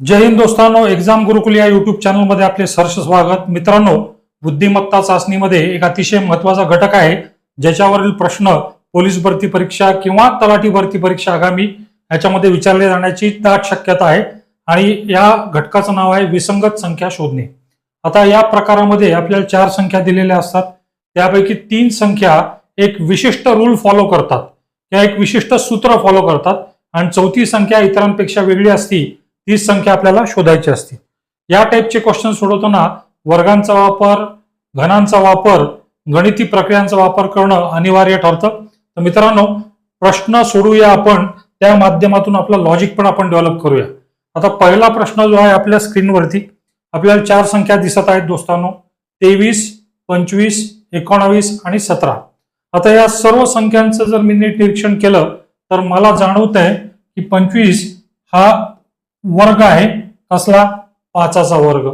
जय हिंद दोस्तांनो एक्झाम गुरुकुल या युट्यूब चॅनलमध्ये आपले सहर्ष स्वागत. मित्रांनो बुद्धिमत्ता चाचणीमध्ये एक अतिशय महत्त्वाचा घटक आहे ज्याच्यावरील प्रश्न पोलीस भरती परीक्षा किंवा तलाठी भरती परीक्षा आगामी याच्यामध्ये विचारले जाण्याची दाट शक्यता आहे. आणि या घटकाचं नाव आहे विसंगत संख्या शोधणे. आता या प्रकारामध्ये आपल्याला चार संख्या दिलेल्या असतात. त्यापैकी तीन संख्या एक विशिष्ट रूल फॉलो करतात. किंवा एक विशिष्ट सूत्र फॉलो करतात. आणि चौथी संख्या इतरांपेक्षा वेगळी असती तीच संख्या आपल्याला शोधायची असते. या टाईपचे क्वेश्चन सोडवताना वर्गांचा वापर घनांचा वापर गणिती प्रक्रियांचा वापर करणं अनिवार्य ठरतं. तर मित्रांनो प्रश्न सोडूया आपण त्या माध्यमातून आपला लॉजिक पण आपण डेव्हलप करूया. आता पहिला प्रश्न जो आहे आपल्या स्क्रीनवरती आपल्याला चार संख्या दिसत आहेत दोस्तांनो. तेवीस पंचवीस एकोणावीस आणि सतरा. आता या सर्व संख्यांचं जर मी नीट निरीक्षण केलं तर मला जाणवत आहे की पंचवीस हा वर्ग आहे. कसला? पाचाचा वर्ग.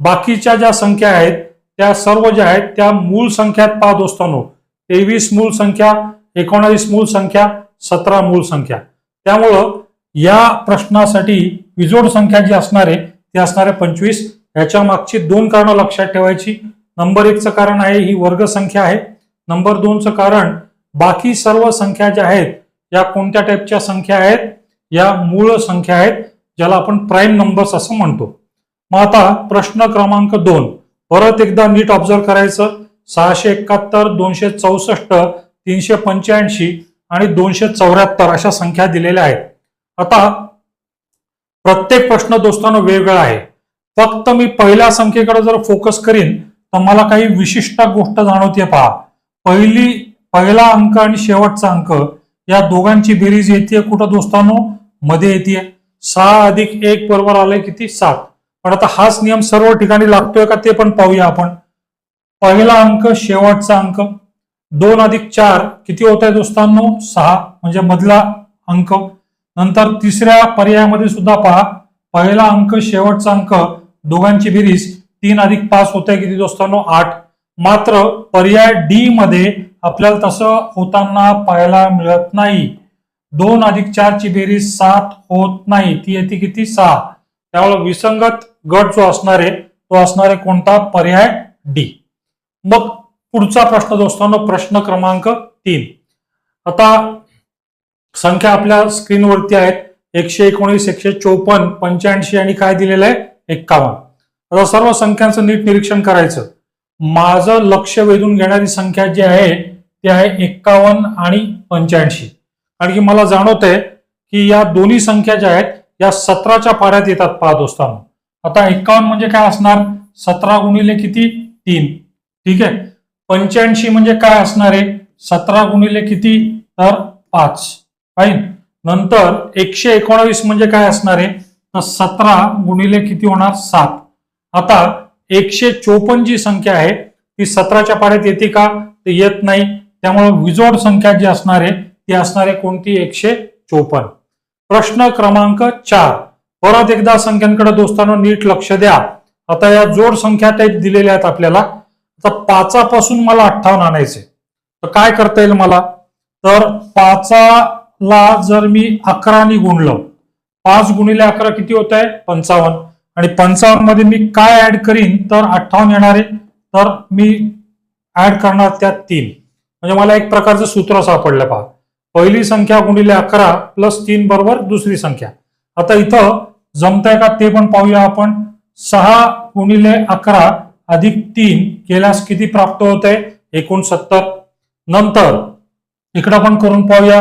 बाकीच्या ज्या संख्या आहेत त्या सर्व ज्या आहेत त्या मूळ संख्यात पहा दोस्तांनो तेवीस मूळ संख्या एकोणावीस मूळ संख्या सतरा मूळ संख्या. त्यामुळं या प्रश्नासाठी विजोड संख्या जी असणार आहे ती असणार आहे पंचवीस. याच्या मागची दोन कारणं लक्षात ठेवायची. नंबर एकचं कारण आहे ही वर्ग संख्या आहे. नंबर दोनचं कारण बाकी सर्व संख्या ज्या आहेत या कोणत्या टाईपच्या संख्या आहेत? या मूळ संख्या आहेत. ज्याला आपण प्राईम नंबर्स असं म्हणतो. मग आता प्रश्न क्रमांक दोन. परत एकदा नीट ऑब्झर्व करायचं. सहाशे एकाहत्तर दोनशे चौसष्ट तीनशे पंच्याऐंशी आणि दोनशे चौऱ्याहत्तर अशा संख्या दिलेल्या आहेत. आता प्रत्येक प्रश्न दोस्तांनो वेगवेगळा आहे. फक्त मी पहिल्या संख्येकडे जर फोकस करीन तर मला काही विशिष्ट गोष्ट जाणवते पहा. पहिली पहिला अंक आणि शेवटचा अंक या दोघांची बेरीज येते कुठं दोस्तांनो? मध्ये येते सहा अधिक एक बरोबर आलंय किती? सात. पण आता हाच नियम सर्व ठिकाणी लागतोय का ते पण पाहूया आपण. पहिला अंक शेवटचा अंक. दोन अधिक चार किती होत आहे दोस्तांनो? सहा म्हणजे मधला अंक. नंतर तिसऱ्या पर्यायामध्ये सुद्धा पहा. पहिला अंक शेवटचा अंक दोघांची बेरीज तीन अधिक पाच होत आहे किती दोस्तांनो? आठ. मात्र पर्याय डी मध्ये आपल्याला तसं होताना पाहायला मिळत नाही. दोन अधिक चारची बेरीज सात होत नाही. ती येते किती? सहा त्यामुळे विसंगत गट जो असणार आहे तो असणार आहे कोणता? पर्याय डी. मग पुढचा प्रश्न दोस्तांनो प्रश्न क्रमांक तीन. आता संख्या आपल्या स्क्रीनवरती आहेत. एकशे एकोणीस एकशे चोपन्न पंच्याऐंशी आणि काय दिलेलं आहे? एक्कावन्न. आता सर्व संख्यांचं नीट निरीक्षण करायचं. माझं लक्ष वेधून घेणारी संख्या जी आहे ती आहे एक्कावन्न आणि पंच्याऐंशी. कारण की मला जाणवत आहे की या दोन्ही संख्या ज्या आहेत या सतराच्या पाऱ्यात येतात पहा दोस्तांनो आता एक्कावन्न म्हणजे काय असणार? सतरा गुणिले किती? तीन. ठीक आहे? पंच्याऐंशी म्हणजे काय असणार आहे? सतरा गुणिले किती? तर पाच. फाईन? नंतर एकशे एकोणावीस म्हणजे काय असणार आहे? तर सतरा गुणिले किती होणार? सात. आता एकशे चोपन्न जी संख्या आहे ती सतराच्या पाड्यात येते का? ते येत नाही. त्यामुळे विजोड संख्या जी असणार आहे ती असणार आहे कोणती? एकशे चोपन्न. प्रश्न क्रमांक चार. परत एकदा संख्यांकडे दोस्तांनो नीट लक्ष द्या. आता या जोड संख्या टाईप दिलेल्या आहेत आपल्याला. आता पाचापासून मला अठ्ठावन्न आणायचे तर काय करता येईल मला? तर पाचाला जर मी अकरानी गुणलं पाच गुणिले अकरा किती होत आहे पंचावन्न. आणि पंचावन्नमध्ये मी काय ऍड करीन? तर अठ्ठावन्न येणार आहे. तर मी ऍड करणार त्यात तीन. म्हणजे मला एक प्रकारचं सूत्र सापडलं पहा. पहिली संख्या गुणिले अकरा प्लस तीन बरोबर दुसरी संख्या. आता इथं जमतंय का ते पण पाहूया आपण. सहा गुणिले अकरा अधिक तीन केल्यास किती प्राप्त होत आहे एकोणसत्तर. नंतर इकडं पण करून पाहूया.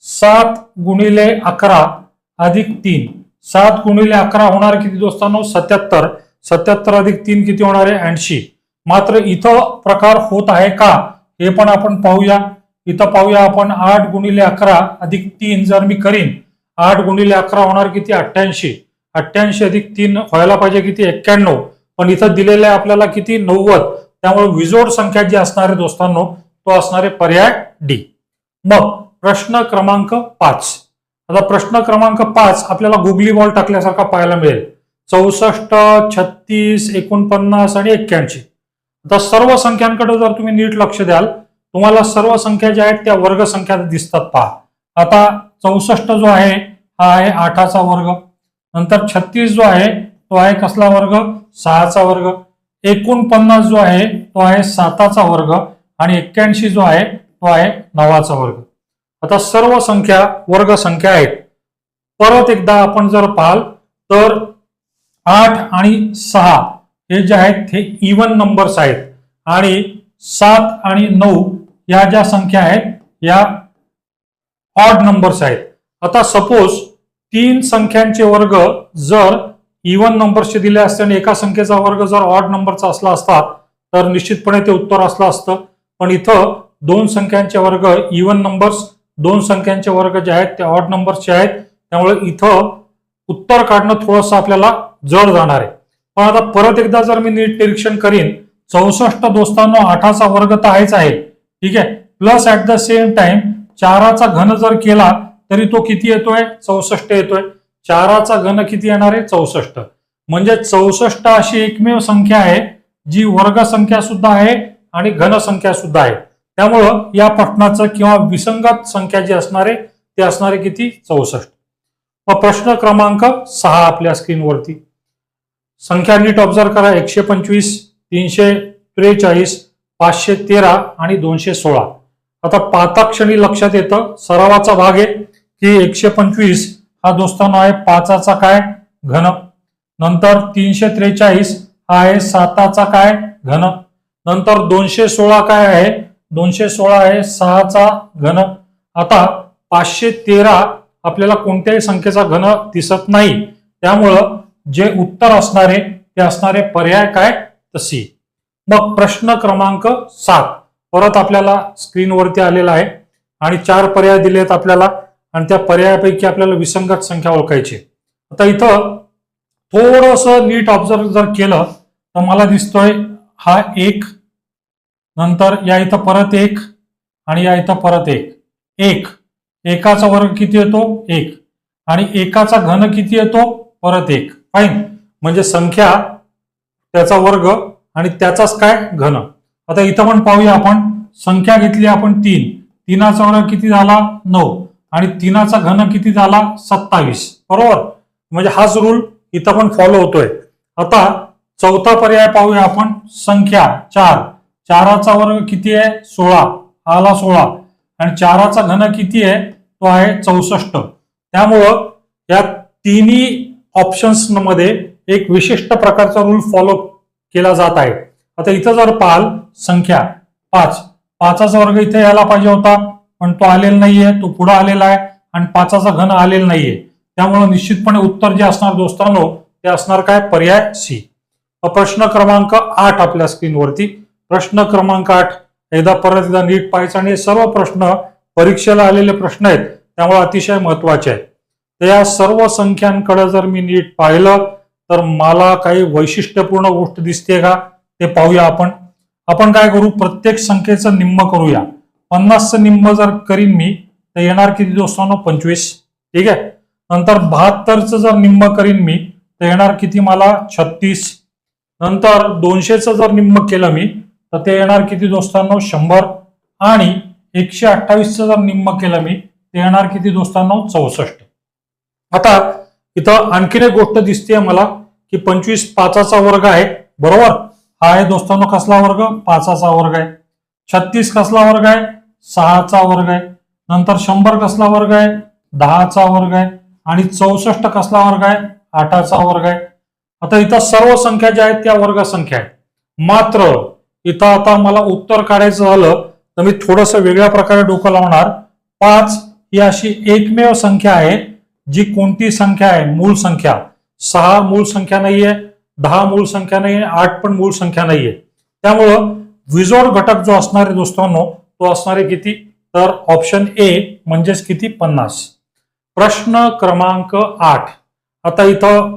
सात गुणिले अकरा अधिक तीन. सात गुणिले अकरा होणार किती दोस्तांनो? सत्याहत्तर. सत्याहत्तर अधिक तीन किती होणार आहे? ऐंशी. मात्र इथं प्रकार होत आहे का? हे पण आपण पाहूया. इथं पाहूया आपण आठ गुणिले अकरा अधिक तीन जर मी करीन आठ गुणिले अकरा होणार किती? अठ्ठ्याऐंशी. अठ्ठ्याऐंशी अधिक तीन व्हायला पाहिजे किती? एक्क्याण्णव. पण इथं दिलेलं आहे आपल्याला किती? नव्वद. त्यामुळे विजोड संख्या जी असणार आहे दोस्तांनो तो असणारे पर्याय डी. मग प्रश्न क्रमांक पाच. आता प्रश्न क्रमांक पाच आपल्याला गुगली बॉल टाकल्यासारखा पाहायला मिळेल. चौसष्ट छत्तीस एकोणपन्नास आणि एक्क्याऐंशी. आता सर्व संख्यांकडे जर तुम्ही नीट लक्ष द्याल तुम्हाला सर्व संख्या ज्या आहेत त्या वर्ग संख्या दिसतात पहा. आता चौसष्ट जो आहे हा आहे आठाचा वर्ग. नंतर छत्तीस जो आहे तो आहे कसला वर्ग? सहाचा वर्ग. एकोणपन्नास जो आहे तो आहे साताचा वर्ग. आणि एक्क्याऐंशी जो आहे तो आहे नवाचा वर्ग. आता सर्व संख्या वर्ग संख्या आहेत. परत एकदा आपण जर पाहाल तर आठ आणि सहा हे जे आहेत हे इवन नंबर्स आहेत. आणि सात आणि नऊ या ज्या संख्या आहेत या ऑड नंबर्स आहेत. आता सपोज तीन संख्यांचे वर्ग जर इवन नंबर्सचे दिले असते आणि एका संख्येचा वर्ग जर ऑड नंबरचा असला असता तर निश्चितपणे ते उत्तर असलं असतं. पण इथं दोन संख्यांचे वर्ग इवन नंबर्स दोन संख्यांचे वर्ग जे आहेत ते ऑड नंबर्सचे आहेत. त्यामुळे इथं उत्तर काढणं थोडंसं आपल्याला जड जाणार आहे. पण आता परत एकदा जर मी नीट निरीक्षण करीन चौसष्ट दोस्तांनो आठाचा वर्ग तर आहेच आहे. ठीक आहे? Plus at the same time चाराचा घन जर केला तरी तो किती येतोय? चौसष्ट येतोय. चाराचा घन किती येणार आहे? चौसष्ट. म्हणजे चौसष्ट अशी एकमेव संख्या आहे जी वर्ग संख्या सुद्धा आहे आणि घन संख्या सुद्धा आहे. त्यामुळं या प्रश्नाचं किंवा विसंगत संख्या जी असणार आहे ते असणार आहे किती? चौसष्ट. व प्रश्न क्रमांक सहा आपल्या स्क्रीनवरती. संख्या नीट ऑब्झर्व करा. एकशे पंचवीस तीनशे त्रेचाळीस पाचशे तेरा आणि दोनशे सोळा. आता पाता क्षणी लक्षात येतं सरावाचा भाग आहे की एकशे पंचवीस हा दोस्तांनो आहे पाचाचा काय? घन. नंतर तीनशे त्रेचाळीस हा आहे साताचा काय? घन. नंतर दोनशे सोळा काय आहे? दोनशे सोळा आहे सहाचा घन. आता पाचशे तेरा आपल्याला कोणत्याही संख्येचा घन दिसत नाही. त्यामुळं जे उत्तर असणारे ते असणारे पर्याय काय? तशी मग प्रश्न क्रमांक सात. परत आपल्याला स्क्रीनवरती आलेला आहे आणि चार पर्याय दिले आहेत आपल्याला आणि त्या पर्यायापैकी आपल्याला विसंगत संख्या ओळखायची आता इथं थोडस नीट ऑब्झर्व जर केलं तर मला दिसतोय हा एक नंतर या इथं परत एक आणि या इथं परत एक. एक. एकाचा वर्ग किती येतो? एक. आणि एकाचा घन किती येतो? परत एक. फाईन म्हणजे संख्या त्याचा वर्ग आणि त्याचाच काय घन? आता इथं पण पाहूया आपण. संख्या घेतली आपण तीन. तीनाचा वर्ग किती झाला? नऊ. आणि तीनाचा घन किती झाला? सत्तावीस. बरोबर? म्हणजे हाच रूल इथं पण फॉलो होतोय. आता चौथा पर्याय पाहूया आपण. संख्या चार. चाराचा वर्ग किती आहे? सोळा. आला सोळा. आणि चाराचा घन किती आहे? तो आहे चौसष्ट. त्यामुळं या तिन्ही ऑप्शन्समध्ये एक विशिष्ट प्रकारचा रूल फॉलो केला जात आहे. आता इथं जर पाहाल संख्या पाच पाचाचा वर्ग इथे यायला पाहिजे होता पण तो आलेला नाहीये तो पुढे आलेला आहे आणि पाचाचा घन आलेला नाहीये. त्यामुळे निश्चितपणे उत्तर जे असणार दोस्तांनो ते असणार काय? पर्याय सी. प्रश्न क्रमांक आठ आपल्या स्क्रीनवरती. प्रश्न क्रमांक आठ एकदा परत एकदा नीट पाहायचा आणि हे सर्व प्रश्न परीक्षेला आलेले प्रश्न आहेत त्यामुळे अतिशय महत्त्वाचे आहेत. तर या सर्व संख्यांकडे जर मी नीट पाहिलं तर मला काही वैशिष्ट्यपूर्ण गोष्ट दिसते का ते पाहूया आपण. आपण काय करू? प्रत्येक संख्येचं निम्म करूया. पन्नासचं निम्म जर करीन मी तर येणार किती? दोस्तांनो पंचवीस. ठीक आहे? नंतर बहात्तरचं जर निम्म करीन मी तर येणार किती मला? छत्तीस. नंतर दोनशेचं जर निम्म केलं मी तर ते येणार किती? दोस्तांनो शंभर. आणि एकशे अठ्ठावीसचं जर निम्म केलं मी ते येणार किती? दोस्तांनो चौसष्ट. आता इथं आणखीन एक गोष्ट दिसते मला. की पंचवीस पाचाचा वर्ग आहे बरोबर? हा आहे दोस्तांनो कसला वर्ग? पाचाचा वर्ग आहे. छत्तीस कसला वर्ग आहे? सहाचा वर्ग आहे. नंतर शंभर कसला वर्ग आहे? दहाचा वर्ग आहे. आणि चौसष्ट कसला वर्ग आहे? आठाचा वर्ग आहे. आता इथं सर्व संख्या ज्या आहेत त्या वर्ग संख्या आहेत. मात्र इथं आता मला उत्तर काढायचं झालं तर मी थोडस वेगळ्या प्रकारे डोकं लावणार. पाच ही अशी एकमेव संख्या आहे जी कोणती संख्या आहे? मूळ संख्या. सहा मूळ संख्या नाहीये दहा मूळ संख्या नाहीये आठ पण मूळ संख्या नाहीये. त्यामुळं विजोड घटक जो असणार आहे दोस्तांनो तो असणार आहे किती? तर ऑप्शन ए म्हणजेच किती? पन्नास. प्रश्न क्रमांक आठ. आता इथं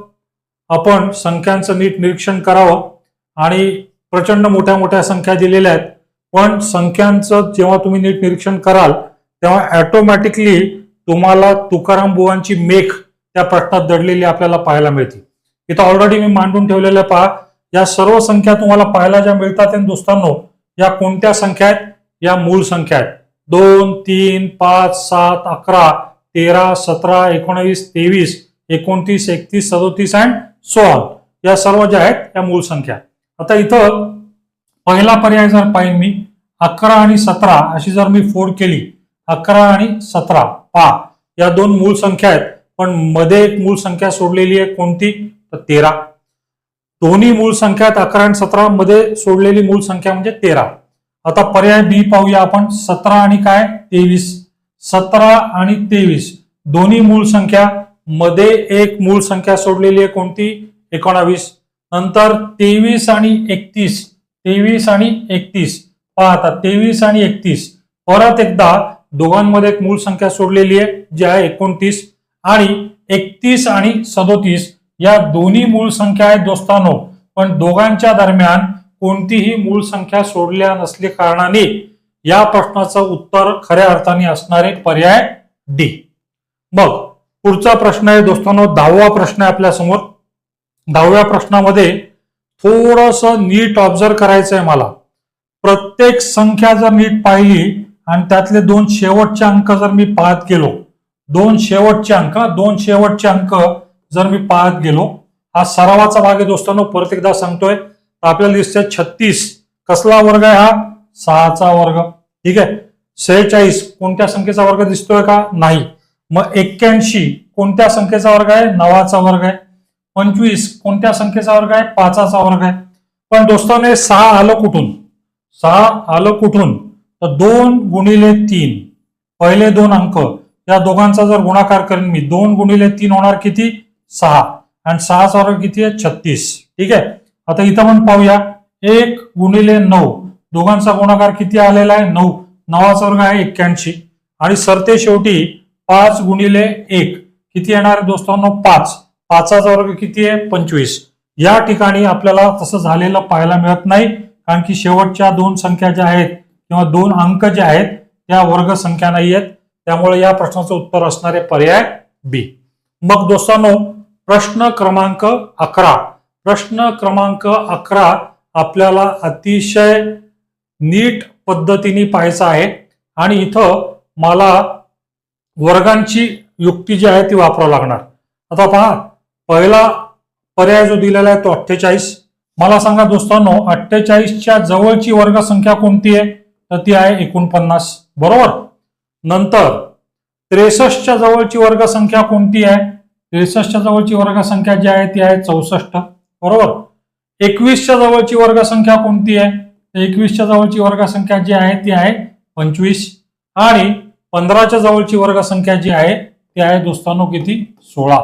आपण संख्यांचं नीट निरीक्षण करावं आणि प्रचंड मोठ्या मोठ्या संख्या दिलेल्या आहेत. पण संख्यांचं जेव्हा तुम्ही नीट निरीक्षण कराल तेव्हा ॲटोमॅटिकली तुम्हाला तुकाराम बुवांची मेख त्या प्रश्नात दडलेली आपल्याला पाहायला मिळते. इथं ऑलरेडी मी मांडून ठेवलेल्या पहा या सर्व संख्या तुम्हाला पाहायला ज्या मिळतात आहे दोस्तांनो या कोणत्या संख्या आहेत? या मूळ संख्या आहेत. दोन तीन पाच सात अकरा तेरा सतरा एकोणवीस तेवीस एकोणतीस एकतीस सदोतीस अँड सोळा. या सर्व ज्या आहेत त्या मूळ संख्या. आता इथं पहिला पर्याय जर पाहिजे मी अकरा आणि सतरा अशी जर मी फोड केली अकरा आणि सतरा पा या दोन मूळ संख्या आहेत. पण मध्ये एक मूळ संख्या सोडलेली आहे कोणती? तर तेरा. दोन्ही मूळ संख्या अकरा आणि सतरा मध्ये सोडलेली मूळ संख्या म्हणजे तेरा. आता पर्याय बी पाहूया आपण. सतरा आणि काय? तेवीस. सतरा आणि तेवीस. दोन्ही मूळ संख्या मध्ये एक मूळ संख्या सोडलेली आहे कोणती? एकोणावीस. नंतर तेवीस आणि एकतीस. तेवीस आणि एकतीस. पहा आता तेवीस आणि एकतीस. परत एकदा दोघांमध्ये एक मूळ संख्या सोडलेली आहे जी आहे एकोणतीस. आणि एकतीस आणि सदोतीस या दोन्ही मूळ संख्या आहेत दोस्तानो. पण दोघांच्या दरम्यान कोणतीही मूळ संख्या सोडल्या नसल्या कारणाने या प्रश्नाचं उत्तर खऱ्या अर्थाने असणारे पर्याय डी. मग पुढचा प्रश्न आहे दोस्तांनो दहावा प्रश्न आहे आपल्यासमोर. दहाव्या प्रश्नामध्ये थोडस नीट ऑब्झर्व करायचं आहे मला. प्रत्येक संख्या जर नीट पाहिली आणि त्यातले दोन शेवटचे अंक जर मी पाहत गेलो दोन शेवटचे अंक दोन शेवटचे अंक जर मी पाहत गेलो हा सरावाचा भाग आहे दोस्तांनो परत एकदा सांगतोय. तर आपल्याला दिसतोय छत्तीस. कसला वर्ग आहे हा? सहाचा वर्ग. ठीक आहे? सेहेचाळीस. कोणत्या संख्येचा वर्ग दिसतोय का? नाही. मग एक्क्याऐंशी. कोणत्या संख्येचा वर्ग आहे? नवाचा वर्ग आहे. पंचवीस. कोणत्या संख्येचा वर्ग आहे? पाचाचा वर्ग आहे. पण दोस्तांनो हे सहा आलं कुठून? सहा आलं कुठून? तर दोन गुणिले तीन. पहिले दोन अंक. या दोघांचा जर गुणाकार करेन मी दोन गुणिले तीन होणार किती? सहा. आणि सहाचा वर्ग किती आहे? छत्तीस. ठीक आहे? आता इथं पण पाहूया. एक गुणिले नऊ. दोघांचा गुणाकार किती आलेला आहे? नऊ. नवाचा वर्ग आहे एक्क्याऐंशी. आणि सरते शेवटी पाच गुणिले एक. किती येणार दोस्तांनो? पाच. पाचाचा वर्ग किती आहे? पंचवीस. या ठिकाणी आपल्याला तसं झालेलं पाहायला मिळत नाही कारण की शेवटच्या दोन संख्या ज्या आहेत किंवा दोन अंक जे आहेत त्या वर्ग संख्या नाही आहेत. त्यामुळे या प्रश्नाचं उत्तर असणारे पर्याय बी मग दोस्तांनो प्रश्न क्रमांक अकरा. प्रश्न क्रमांक अकरा आपल्याला अतिशय नीट पद्धतीने पाहायचा आहे. आणि इथं मला वर्गांची युक्ती जी आहे ती वापरावं लागणार. आता पहा पहिला पर्याय जो दिलेला आहे तो अठ्ठेचाळीस. मला सांगा दोस्तांनो अठ्ठेचाळीसच्या जवळची वर्गसंख्या कोणती आहे? तर ती आहे एकोणपन्नास. बरोबर? नंतर त्रेसष्टच्या जवळची वर्गसंख्या कोणती आहे? त्रेसष्टच्या जवळची वर्गसंख्या जी आहे ती आहे चौसष्ट. बरोबर? एकवीसच्या जवळची वर्गसंख्या कोणती आहे? एकवीसच्या जवळची वर्गसंख्या जी आहे ती आहे पंचवीस. आणि पंधराच्या जवळची वर्गसंख्या जी आहे ती आहे दोस्तांनो किती? सोळा.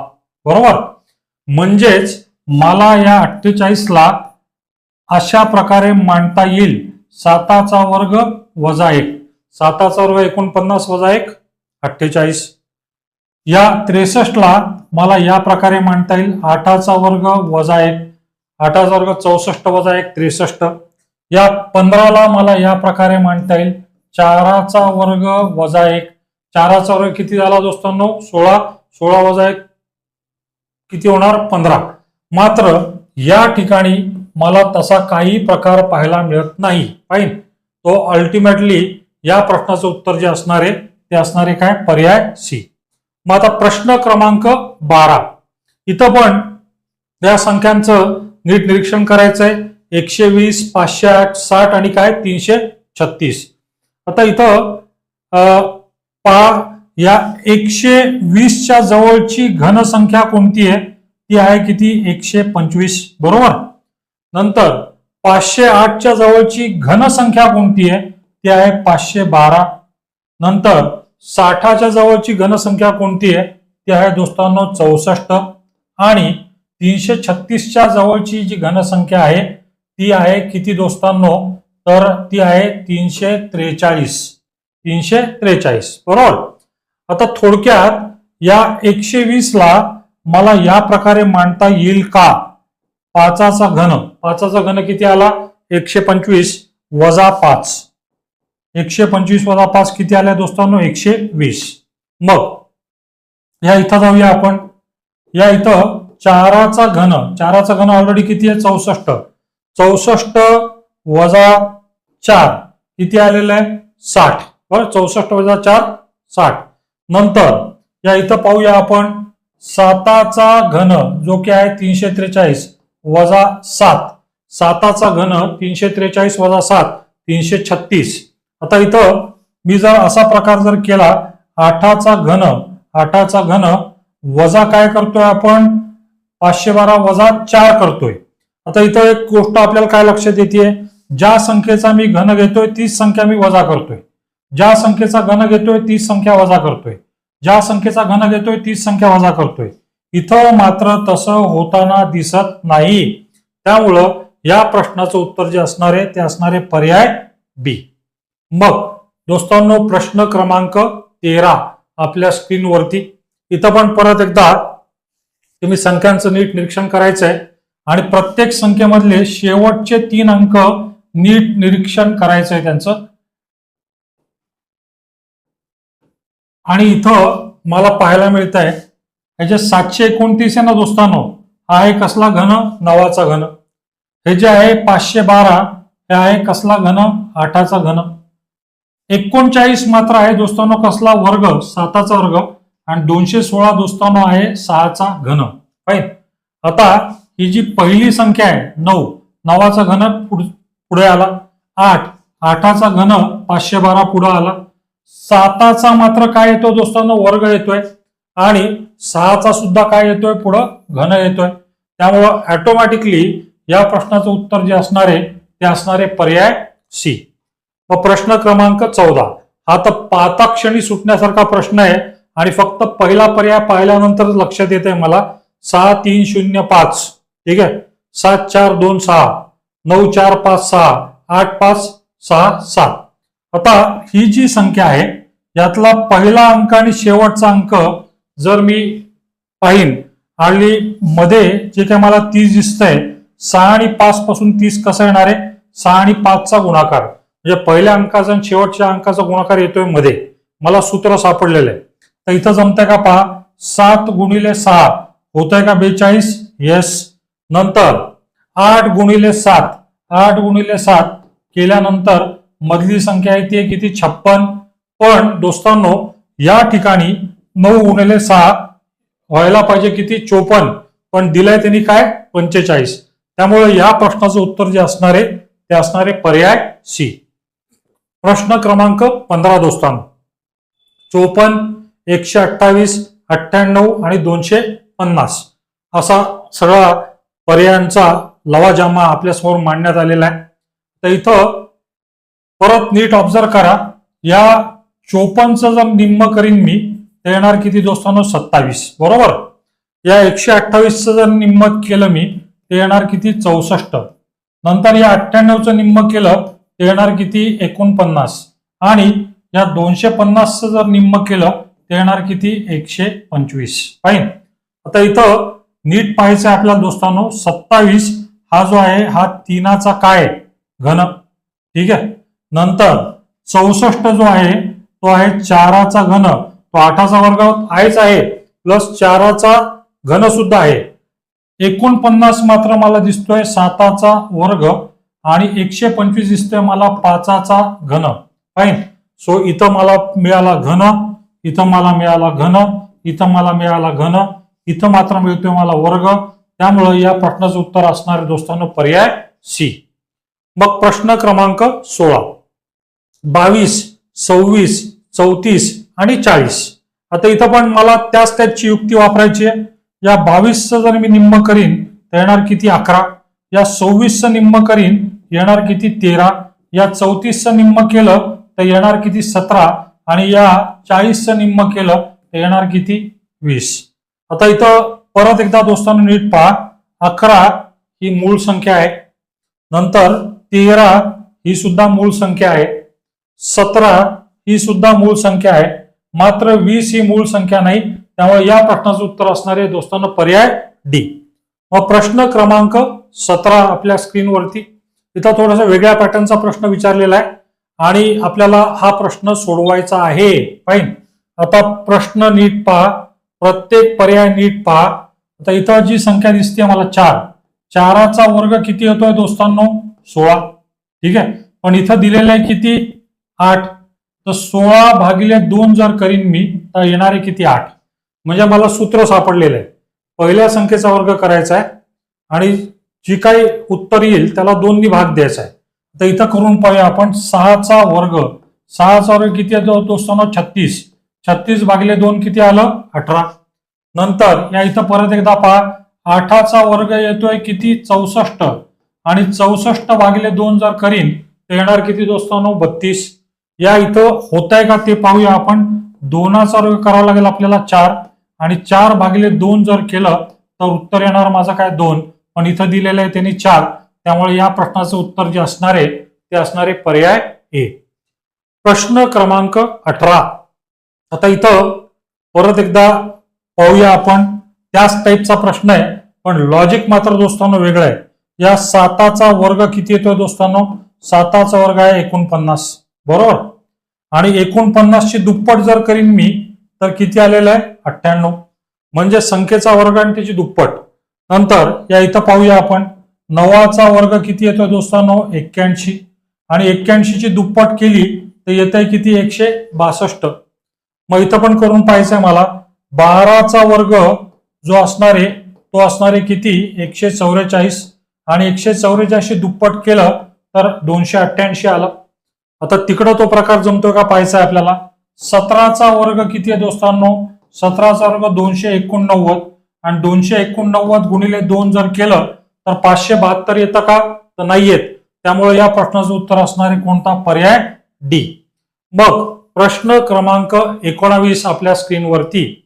बरोबर? म्हणजेच मला या अठ्ठेचाळीसला अशा प्रकारे मांडता येईल. साताचा वर्ग वजा एक. साताचा वर्ग एकोणपन्नास वजा एक अठ्ठेचाळीस. या त्रेसष्टला मला या प्रकारे मांडता येईल. आठाचा वर्ग वजा एक आठाचा वर्ग चौसष्ट वजा एक त्रेसष्ट. या पंधराला मला या प्रकारे मांडता येईल. चाराचा वर्ग वजा एक चाराचा वर्ग किती झाला दोस्तांनो सोळा. सोळा वजा एक किती होणार? पंधरा. मात्र या ठिकाणी मला तसा काही प्रकार पाहायला मिळत नाही. फाईन तो अल्टिमेटली या प्रश्नाचं उत्तर जे असणार आहे ते असणारे काय? पर्याय सी. मग आता प्रश्न क्रमांक बारा. इथं पण या संख्यांचं नीट निरीक्षण करायचं आहे एकशे वीस पाचशे आठ साठ आणि काय? तीनशे छत्तीस. आता इथं पा या एकशे वीसच्या जवळची घनसंख्या कोणती आहे? ती आहे किती? एकशे पंचवीस. बरोबर? नंतर पाचशे आठच्या जवळची घनसंख्या कोणती आहे? ती आहे पाचशे बारा. नंतर साठाच्या जवळची घनसंख्या कोणती आहे? ती आहे दोस्तांनो चौसष्ट. आणि तीनशे छत्तीसच्या जवळची जी घनसंख्या आहे ती आहे किती दोस्तांनो? तर ती आहे तीनशे त्रेचाळीस. तीनशे त्रेचाळीस. बरोबर? आता थोडक्यात या एकशे वीस ला मला या प्रकारे मांडता येईल का? पाचाचा घन. पाचाचा घन किती आला? एकशे पंचवीस वजा पाच. एकशे पंचवीस वजा पाच किती आल्या दोस्तांनो? एकशे वीस. मग या इथं जाऊया आपण. या इथं चाराचा घन चाराचा घन ऑलरेडी किती आहे? चौसष्ट. चौसष्ट वजा चार किती आलेलं आहे? साठ. बरं चौसष्ट वजा चार साठ. नंतर या इथं पाहूया आपण. साताचा घन जो की आहे तीनशे त्रेचाळीस वजा सात. साताचा घन तीनशे त्रेचाळीस वजा सात तीनशे छत्तीस. आता इथं मी जर असा प्रकार जर केला आठाचा घन आठाचा घन वजा काय करतोय आपण? पाचशे बारा वजा चार करतोय. आता इथं एक गोष्ट आपल्याला काय लक्षात येते ज्या संख्येचा मी घन घेतोय तीच संख्या मी वजा करतोय. ज्या संख्येचा घन घेतोय तीच संख्या वजा करतोय. ज्या संख्येचा घन घेतोय तीच संख्या वजा करतोय. इथं मात्र तसं होताना दिसत नाही. त्यामुळं या प्रश्नाचं उत्तर जे असणार आहे ते असणारे पर्याय बी. मग दोस्तांनो प्रश्न क्रमांक तेरा आपल्या स्क्रीनवरती इथं पण परत एकदा तुम्ही संख्यांचं नीट निरीक्षण करायचं आहे आणि प्रत्येक संख्येमधले शेवटचे तीन अंक नीट निरीक्षण करायचं आहे त्यांचं. आणि इथं मला पाहायला मिळत आहे ह्याचे सातशे एकोणतीस आहे ना दोस्तांनो? हा आहे कसला घन? नवाचा घन. हे जे आहे पाचशे बारा हे आहे कसला घन? आठाचा घन. एकोणचाळीस मात्र आहे दोस्तांनो कसला वर्ग? साताचा वर्ग. आणि दोनशे सोळा दोस्तांनो आहे सहाचा घन. फाईन. आता ही जी पहिली संख्या आहे नऊ. नवाचा घन पुढ- पुढे आला. आठ. आठाचा घन पाचशे बारा पुढे आला. साताचा मात्र काय येतो दोस्तांनो? वर्ग येतोय. आणि सहाचा सुद्धा काय येतोय? पुढं घन येतोय. त्यामुळं ऑटोमॅटिकली या प्रश्नाचं उत्तर जे असणार आहे ते असणारे पर्याय सी. व प्रश्न क्रमांक चौदा. हा तर पाहता क्षणी सुटण्यासारखा प्रश्न आहे आणि फक्त पहिला पर्याय पाहिल्यानंतर लक्षात येत आहे मला. सहा तीन शून्य पाच. ठीक आहे? सात चार दोन सहा. नऊ चार पाच सहा. आठ पाच सहा सात. आता ही जी संख्या आहे यातला पहिला अंक आणि शेवटचा अंक जर मी पाहीन आणि मध्ये जे काय मला तीस दिसतंय सहा आणि पाच पासून तीस कसं येणार आहे? सहा आणि पाचचा गुणाकार. म्हणजे पहिल्या अंकाचा आणि शेवटच्या अंकाचा गुणाकार येतोयमध्ये. मला सूत्र सापडलेलं आहे. तर इथं जमतंय का पहा? सात गुणिले सहा होत आहे का बेचाळीस? येस नंतर आठ गुणिले सात. आठ गुणिले सात केल्यानंतर मधली संख्या आहे ती आहे किती? छप्पन. पण दोस्तांनो या ठिकाणी नऊ गुणिले सहा व्हायला पाहिजे किती? चोपन्न. पण दिलंय त्यांनी काय? पंचेचाळीस. त्यामुळे या प्रश्नाचं उत्तर जे असणार आहे ते असणार आहे पर्याय सी. प्रश्न क्रमांक पंधरा दोस्तांनो. चोपन्न एकशे अठ्ठावीस अठ्ठ्याण्णव आणि दोनशे पन्नास. असा सगळा पर्यायांचा लवाजामा आपल्यासमोर मांडण्यात आलेला आहे. तर इथं परत नीट ऑब्झर्व करा. या चोपन्नचं जर निम्म करीन मी ते येणार किती दोस्तांनो? सत्तावीस. बरोबर? या एकशे अठ्ठावीसचं जर निम्म केलं मी ते येणार किती? चौसष्ट. नंतर या अठ्ठ्याण्णवचं निम्म केलं ते येणार किती? एकोणपन्नास. आणि या दोनशे पन्नासचं जर निम्म केलं ते येणार किती? एकशे पंचवीस फाईन आता इथं नीट पाहायचं आपल्याला दोस्तांनो सत्तावीस हा जो आहे हा तीनाचा काय? आहे? घन. ठीक आहे? नंतर चौसष्ट जो आहे तो आहे चाराचा घन. तो आठाचा वर्ग आहेच आहे प्लस चाराचा घन सुद्धा आहे. एकोणपन्नास मात्र मला दिसतोय साताचा वर्ग. आणि एकशे पंचवीस दिसतोय मला पाचाचा घन. फाईन सो इथं मला मिळाला घन इथं मला मिळाला घन इथं मला मिळाला घन इथं मात्र मिळतोय मला वर्ग. त्यामुळं या प्रश्नाचं उत्तर असणारे आहे दोस्तांनो पर्याय सी मग प्रश्न क्रमांक सोळा. बावीस सव्वीस चौतीस आणि चाळीस. आता इथं पण मला त्याच त्याची युक्ती वापरायची आहे. या बावीसचं जर मी निम्म करीन तर येणार किती? अकरा. या सव्वीसचं निम्म करीन येणार किती तेरा या चौतीसचं निम्म केलं तर येणार किती सतरा आणि या चाळीसचं निम्म केलं तर येणार किती वीस. आता इथं परत एकदा दोस्तांनो नीट पहा अकरा ही मूळ संख्या आहे. नंतर तेरा ही सुद्धा मूळ संख्या आहे. सतरा ही सुद्धा मूळ संख्या आहे. मात्र वीस ही मूळ संख्या नाही त्यामुळे या प्रश्नाचं उत्तर असणारे दोस्तांना पर्याय डी. मग प्रश्न क्रमांक सतरा आपल्या स्क्रीनवरती. इथं थोडासा वेगळ्या पॅटर्नचा प्रश्न विचारलेला आहे. आणि आपल्याला हा प्रश्न सोडवायचा आहे. फाईन आता प्रश्न नीट पहा. प्रत्येक पर्याय नीट पहा. आता इथं जी संख्या दिसते मला चार. चाराचा वर्ग किती होतोय दोस्तांनो? सोळा. ठीक आहे? पण इथं दिलेलं आहे किती? आठ. तर सोळा भागिले दोन जर करीन मी तर येणारे किती? आठ. म्हणजे मला सूत्र सापडलेलं आहे. पहिल्या संख्येचा वर्ग करायचा आहे. आणि जी काही उत्तर येईल त्याला दोन्ही भाग द्यायचा आहे. तर इथं करून पाहूया आपण. सहाचा वर्ग. सहाचा वर्ग किती येतो दोस्तांनो छत्तीस. छत्तीस भागिले दोन किती आलं? अठरा. नंतर या इथं परत एकदा पहा. आठाचा वर्ग येतोय किती? चौसष्ट. आणि चौसष्ट भागले दोन जर करीन तर येणार किती दोस्तांनो? बत्तीस. या इथं होत आहे का ते पाहूया आपण. दोनाचा वर्ग करावा लागेल आपल्याला चार. आणि चार भागिले दोन जर केलं तर उत्तर येणार माझं काय? दोन. पण इथं दिलेलं आहे त्यांनी चार. त्यामुळे या प्रश्नाचं उत्तर जे असणार आहे ते असणारे पर्याय ए. प्रश्न क्रमांक अठरा. आता इथं परत एकदा पाहूया आपण. त्याच टाईपचा प्रश्न आहे पण लॉजिक मात्र दोस्तांनो वेगळं आहे. या साताचा वर्ग किती येतोय दोस्तांनो? साताचा वर्ग आहे एकोणपन्नास. बरोबर? आणि एकोणपन्नासची दुप्पट जर करीन मी तर किती आलेलं आहे? अठ्ठ्याण्णव. म्हणजे संख्येचा वर्ग आणि त्याची दुप्पट. नंतर या इथं पाहूया आपण. नवाचा वर्ग किती येतोय दोस्तांनो? एक्क्याऐंशी. आणि एक्क्याऐंशीची दुप्पट केली तर येत आहे किती? एकशे बासष्ट. मग इथं पण करून पाहायचंय मला. बाराचा वर्ग जो असणार आहे तो असणार आहे किती? एकशे चौवेचाळीस. आणि एकशे चौवेचाळीसशे दुप्पट केलं तर दोनशे अठ्ठ्याऐंशी आलं. आता तिकडं तो प्रकार जमतोय का? पाहायचा आहे आपल्याला. सतराचा वर्ग किती आहे दोस्तांनो? सतराचा वर्ग दोनशे एकोणनव्वद. आणि दोनशे एकोणनव्वद गुणिले दोन जर केलं तर पाचशे बहात्तर येतं का? तर नाही येत. त्यामुळे या प्रश्नाचं उत्तर असणारे कोणता पर्याय? डी. मग प्रश्न क्रमांक एकोणावीस आपल्या स्क्रीनवरती.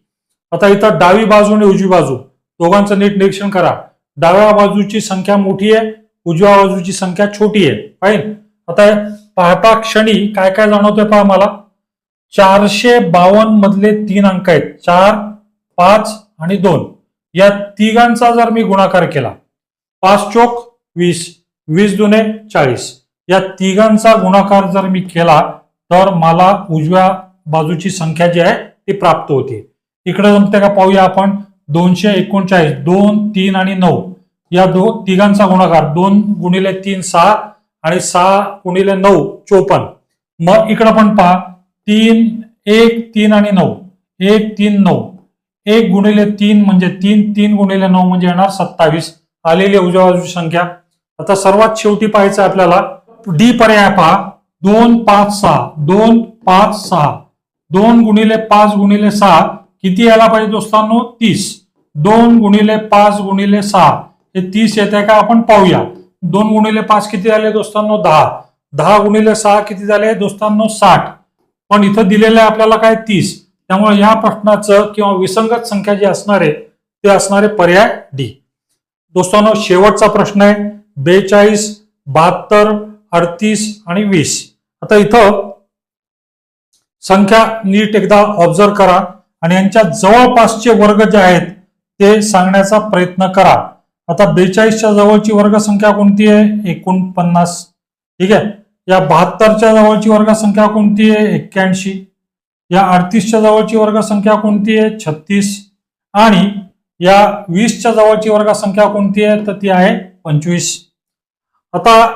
आता इथं डावी बाजू आणि उजवी बाजू. दोघांचं नीट निरीक्षण करा. डाव्या बाजूची संख्या मोठी आहे उजव्या बाजूची संख्या छोटी आहे. फाईन? आता पाहता क्षणी काय काय जाणवतोय पहा मला चारशे बावन्न मधले तीन अंक आहेत. चार पाच आणि दोन. या तिघांचा जर मी गुणाकार केला पाच चोक वीस वीस दुने चाळीस या तिघांचा गुणाकार जर मी केला तर मला उजव्या बाजूची संख्या जी आहे ती प्राप्त होते. इकडे जमते का पाहूया आपण? दोनशे एकोणचाळीस दोन तीन आणि नऊ. या दो तिघांचा गुणाकार दोन गुणिले तीन सहा आणि सहा गुणिले नऊ चोपन्न. मग इकडं पण पहा तीन एक तीन आणि नऊ. एक तीन नऊ. एक गुणिले तीन म्हणजे तीन तीन गुणिले नऊ म्हणजे येणार सत्तावीस. आलेली उजव्या बाजूची संख्या. आता सर्वात शेवटी पाहायचं आहे आपल्याला. डी पर्याय पहा. दोन पाच सहा. दोन पाच सहा. दोन गुणिले पाच गुणिले सहा. किती यायला पाहिजे दोस्तांनो? तीस. दोन गुणिले पाच गुणिले सहा. हे तीस येत आहे का? आपण पाहूया. दोन गुणिले पाच किती झाले दोस्तांनो? दहा. दहा गुणिले सहा किती झाले दोस्तांनो? साठ. पण इथं दिलेलं आहे आपल्याला काय? तीस. त्यामुळे या प्रश्नाचं किंवा विसंगत संख्या जी असणारे ते असणारे पर्याय डी दोस्तांनो शेवटचा प्रश्न आहे. बेचाळीस बहात्तर अडतीस आणि वीस. आता इथं संख्या नीट एकदा ऑब्झर्व करा आणि यांच्या जवळपासचे वर्ग जे आहेत ते सांगण्याचा प्रयत्न करा. आता बेचाळीसच्या जवळची वर्गसंख्या कोणती आहे? एकोणपन्नास. ठीक आहे? या बहात्तरच्या जवळची वर्गसंख्या कोणती आहे? एक्क्याऐंशी. या अडतीसच्या जवळची वर्गसंख्या कोणती आहे? छत्तीस. आणि या वीसच्या जवळची वर्गसंख्या कोणती आहे? तर ती आहे पंचवीस. आता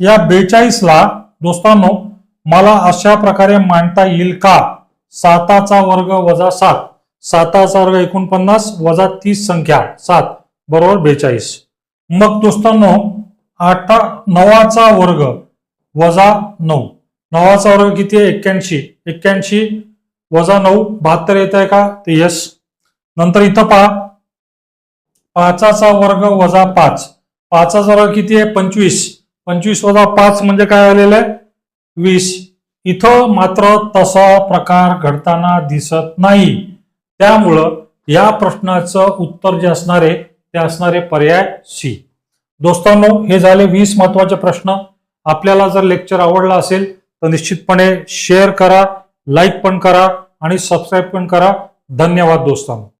या बेचाळीसला दोस्तांनो मला अशा प्रकारे मांडता येईल का? साताचा वर्ग वजा सात. साताचा वर्ग एकोणपन्नास वजा तीस संख्या. सात. बरोबर बेचाळीस. मग दोस्तांनो आठ नवाचा वर्ग वजा नऊ. नवाचा वर्ग किती आहे? एक्क्याऐंशी. एक्क्याऐंशी वजा नऊ बहात्तर येत आहे का? ते यस नंतर इथं पहा. पाचाचा वर्ग वजा पाच. पाचाचा वर्ग किती आहे? पंचवीस. पंचवीस वजा पाच म्हणजे काय आलेलं आहे? वीस. इथं मात्र तसा प्रकार घडताना दिसत नाही. त्यामुळं या प्रश्नाचं उत्तर जे असणार आहे ते असणारे पर्याय सी. दोस्तांनो हे झाले वीस महत्त्वाचे प्रश्न. आपल्याला जर लेक्चर आवडला असेल तर निश्चितपणे शेअर करा लाईक पण करा आणि सबस्क्राईब पण करा. धन्यवाद दोस्तांनो.